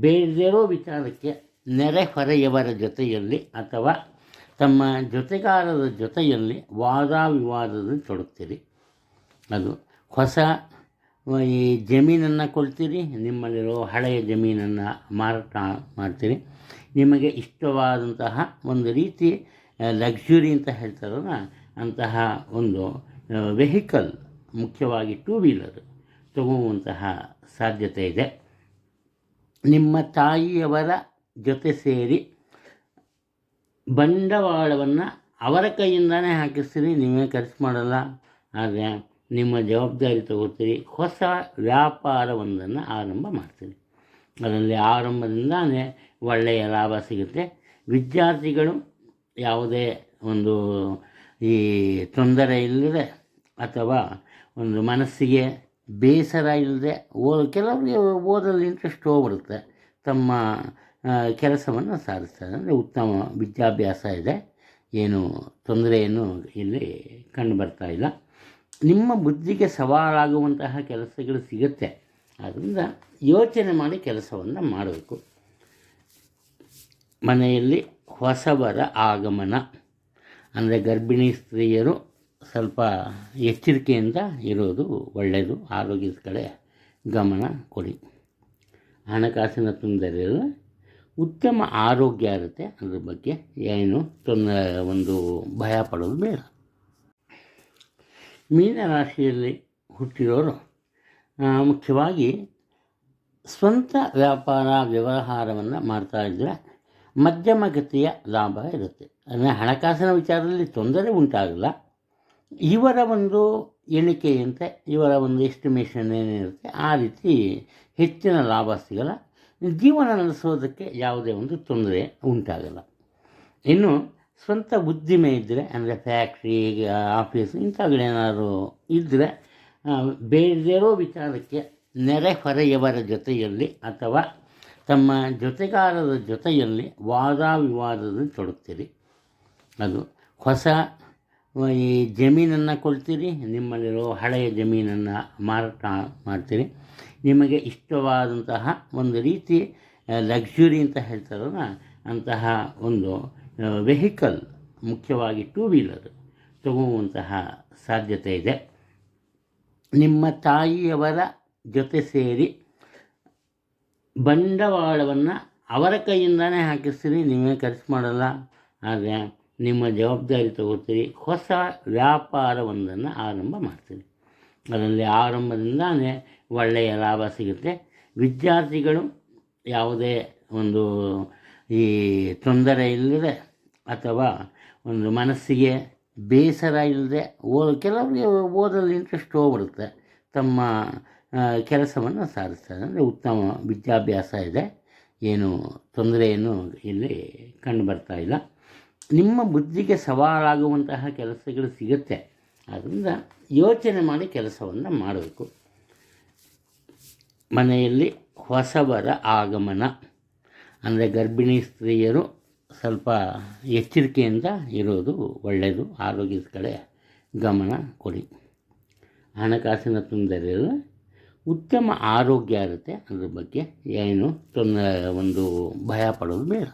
ಬೇರೆಯೋ ವಿಚಾರಕ್ಕೆ ನೆರೆಹೊರೆಯವರ ಜೊತೆಯಲ್ಲಿ ಅಥವಾ ತಮ್ಮ ಜೊತೆಗಾರರ ಜೊತೆಯಲ್ಲಿ ವಾದ ವಿವಾದದಲ್ಲಿ ತೊಡಗ್ತೀರಿ. ಅದು ಹೊಸ ಈ ಜಮೀನನ್ನು ಕೊಡ್ತೀರಿ ನಿಮ್ಮಲ್ಲಿರೋ ಹಳೆಯ ಜಮೀನನ್ನು ಮಾರಾಟ ಮಾಡ್ತೀರಿ. ನಿಮಗೆ ಇಷ್ಟವಾದಂತಹ ಒಂದು ರೀತಿ ಲಕ್ಸುರಿ ಅಂತ ಹೇಳ್ತಾರಲ್ಲ ಅಂತಹ ಒಂದು ವೆಹಿಕಲ್ ಮುಖ್ಯವಾಗಿ ಟೂ ವೀಲರ್ ತಗೊಳ್ಳುವಂತಹ ಸಾಧ್ಯತೆ ಇದೆ. ನಿಮ್ಮ ತಾಯಿಯವರ ಜೊತೆ ಸೇರಿ ಬಂಡವಾಳವನ್ನು ಅವರ ಕೈಯಿಂದನೇ ಹಾಕಿಸ್ತೀರಿ, ನೀವೇ ಖರ್ಚು ಮಾಡಲ್ಲ. ಆದರೆ ನಿಮ್ಮ ಜವಾಬ್ದಾರಿ ತಗೋತೀರಿ, ಹೊಸ ವ್ಯಾಪಾರವೊಂದನ್ನು ಆರಂಭ ಮಾಡ್ತೀರಿ. ಅದರಲ್ಲಿ ಆರಂಭದಿಂದಾನೇ ಒಳ್ಳೆಯ ಲಾಭ ಸಿಗುತ್ತೆ. ವಿದ್ಯಾರ್ಥಿಗಳು ಯಾವುದೇ ಒಂದು ಈ ತೊಂದರೆ ಇಲ್ಲದೆ ಅಥವಾ ಒಂದು ಮನಸ್ಸಿಗೆ ಬೇಸರ ಇಲ್ಲದೆ ಓ, ಕೆಲವರಿಗೆ ಓದಲು ಇಂಟ್ರೆಸ್ಟ್ ಹೋಗ್ಬಿಡುತ್ತೆ. ತಮ್ಮ ಕೆಲಸವನ್ನು ಸಾಧಿಸ್ತಾರೆ. ಅಂದರೆ ಉತ್ತಮ ವಿದ್ಯಾಭ್ಯಾಸ ಇದೆ. ಏನು ತೊಂದರೆಯನ್ನು ಇಲ್ಲಿ ಕಂಡು ಬರ್ತಾ ಇಲ್ಲ. ನಿಮ್ಮ ಬುದ್ಧಿಗೆ ಸವಾಲಾಗುವಂತಹ ಕೆಲಸಗಳು ಸಿಗುತ್ತೆ. ಆದ್ದರಿಂದ ಯೋಚನೆ ಮಾಡಿ ಕೆಲಸವನ್ನು ಮಾಡಬೇಕು. ಮನೆಯಲ್ಲಿ ಹೊಸಬರ ಆಗಮನ. ಅಂದರೆ ಗರ್ಭಿಣಿ ಸ್ತ್ರೀಯರು ಸ್ವಲ್ಪ ಎಚ್ಚರಿಕೆಯಿಂದ ಇರೋದು ಒಳ್ಳೆಯದು ಆರೋಗ್ಯದ ಕಡೆ ಗಮನ ಕೊಡಿ. ಹಣಕಾಸಿನ ತೊಂದರೆ ಉತ್ತಮ ಆರೋಗ್ಯ ಇರುತ್ತೆ ಅದ್ರ ಬಗ್ಗೆ ಏನು ತೊಂದರೆ, ಒಂದು ಭಯ ಪಡೋದು ಬೇಡ. ಮೀನರಾಶಿಯಲ್ಲಿ ಹುಟ್ಟಿರೋರು ಮುಖ್ಯವಾಗಿ ಸ್ವಂತ ವ್ಯಾಪಾರ, ವ್ಯವಹಾರವನ್ನು ಮಾಡ್ತಾ ಮಧ್ಯಮ ಗತಿಯ ಲಾಭ ಇರುತ್ತೆ. ಅಂದರೆ ಹಣಕಾಸಿನ ವಿಚಾರದಲ್ಲಿ ತೊಂದರೆ ಉಂಟಾಗಲ್ಲ. ಇವರ ಒಂದು ಎಣಿಕೆಯಂತೆ, ಇವರ ಒಂದು ಎಸ್ಟಿಮೇಷನ್ ಏನಿರುತ್ತೆ, ಆ ರೀತಿ ಹೆಚ್ಚಿನ ಲಾಭ ಸಿಗಲ್ಲ. ಜೀವನ ನಡೆಸೋದಕ್ಕೆ ಯಾವುದೇ ಒಂದು ತೊಂದರೆ ಉಂಟಾಗಲ್ಲ. ಇನ್ನು ಸ್ವಂತ ಉದ್ದಿಮೆ ಇದ್ದರೆ ಅಂದರೆ ಫ್ಯಾಕ್ಟ್ರಿ ಆಫೀಸ್ ಇಂಥವುಗಳೇನಾದರೂ ಇದ್ದರೆ ಬೇರೆ ಇರೋ ವಿಚಾರಕ್ಕೆ ನೆರೆಹೊರೆಯವರ ಜೊತೆಯಲ್ಲಿ ಅಥವಾ ತಮ್ಮ ಜೊತೆಗಾರರ ಜೊತೆಯಲ್ಲಿ ವಾದ ವಿವಾದದಲ್ಲಿ ತೊಡಗ್ತೀರಿ. ಅದು ಹೊಸ ಈ ಜಮೀನನ್ನು ಕೊಡ್ತೀರಿ ನಿಮ್ಮಲ್ಲಿರೋ ಹಳೆಯ ಜಮೀನನ್ನು ಮಾರಾಟ ಮಾಡ್ತೀರಿ. ನಿಮಗೆ ಇಷ್ಟವಾದಂತಹ ಒಂದು ರೀತಿ ಲಕ್ಸುರಿ ಅಂತ ಹೇಳ್ತಾರಲ್ಲ, ಅಂತಹ ಒಂದು ವೆಹಿಕಲ್ ಮುಖ್ಯವಾಗಿ ಟೂ ವೀಲರ್ ತಗೊಳ್ಳುವಂತಹ ಸಾಧ್ಯತೆ ಇದೆ. ನಿಮ್ಮ ತಾಯಿಯವರ ಜೊತೆ ಸೇರಿ ಬಂಡವಾಳವನ್ನು ಅವರ ಕೈಯಿಂದನೇ ಹಾಕಿಸ್ತೀನಿ, ನೀವೇ ಖರ್ಚು ಮಾಡಲ್ಲ. ಆದರೆ ನಿಮ್ಮ ಜವಾಬ್ದಾರಿ ತಗೋತೀರಿ, ಹೊಸ ವ್ಯಾಪಾರವೊಂದನ್ನು ಆರಂಭ ಮಾಡ್ತೀರಿ. ಅದರಲ್ಲಿ ಆರಂಭದಿಂದನೇ ಒಳ್ಳೆಯ ಲಾಭ ಸಿಗುತ್ತೆ. ವಿದ್ಯಾರ್ಥಿಗಳು ಯಾವುದೇ ಒಂದು ಈ ತೊಂದರೆ ಇಲ್ಲದೆ ಅಥವಾ ಒಂದು ಮನಸ್ಸಿಗೆ ಬೇಸರ ಇಲ್ಲದೆ ಓ, ಕೆಲವರಿಗೆ ಓದಲು ಇಂಟ್ರೆಸ್ಟ್ ಹೋಗ್ಬಿಡುತ್ತೆ. ತಮ್ಮ ಕೆಲಸವನ್ನು ಸಾಧಿಸ್ತಾರೆ. ಅಂದರೆ ಉತ್ತಮ ವಿದ್ಯಾಭ್ಯಾಸ ಇದೆ. ಏನು ತೊಂದರೆಯನ್ನು ಇಲ್ಲಿ ಕಂಡು ಬರ್ತಾ ಇಲ್ಲ. ನಿಮ್ಮ ಬುದ್ಧಿಗೆ ಸವಾಲಾಗುವಂತಹ ಕೆಲಸಗಳು ಸಿಗುತ್ತೆ. ಆದ್ದರಿಂದ ಯೋಚನೆ ಮಾಡಿ ಕೆಲಸವನ್ನು ಮಾಡಬೇಕು. ಮನೆಯಲ್ಲಿ ಹೊಸಬರ ಆಗಮನ. ಅಂದರೆ ಗರ್ಭಿಣಿ ಸ್ತ್ರೀಯರು ಸ್ವಲ್ಪ ಎಚ್ಚರಿಕೆಯಿಂದ ಇರೋದು ಒಳ್ಳೆಯದು ಆರೋಗ್ಯದ ಕಡೆ ಗಮನ ಕೊಡಿ. ಹಣಕಾಸಿನ ತೊಂದರೆ ಉತ್ತಮ ಆರೋಗ್ಯ ಇರುತ್ತೆ ಅದ್ರ ಬಗ್ಗೆ ಏನು ತೊಂದರೆ ಒಂದು ಭಯ ಪಡೋದು ಬೇಡ.